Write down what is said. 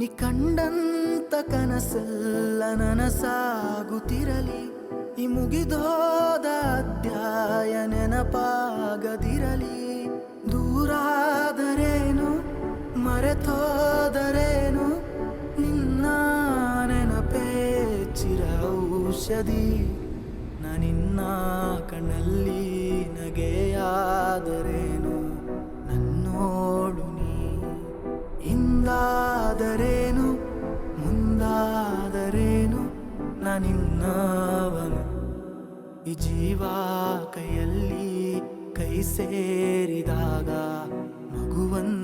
ನಿ ಕಂಡಂತ ಕನಸೆಲ್ಲ ನನಸಾಗುತ್ತಿರಲಿ. ಈ ಮುಗಿದೋದ ಅಧ್ಯಾಯ ನೆನಪಾಗದಿರಲಿ. ದೂರಾದರೇನು, ಮರೆತೋದರೇನು, ನಿನ್ನ ನೆನಪೇ ಚಿರ ಔಷಧಿ. ನಾನಿನ್ನ ಕಣ್ಣಲ್ಲಿ ನಗೆಯಾದರೇನು, ನನ್ನೋಡು ನೀ ಹಿಂದಾದರೇನು ನಾನಿನ್ನವನು ಈ ಜೀವ ಕೈಯಲ್ಲಿ ಕೈ ಸೇರಿದಾಗ ಮಗುವಂತೆ ನೀ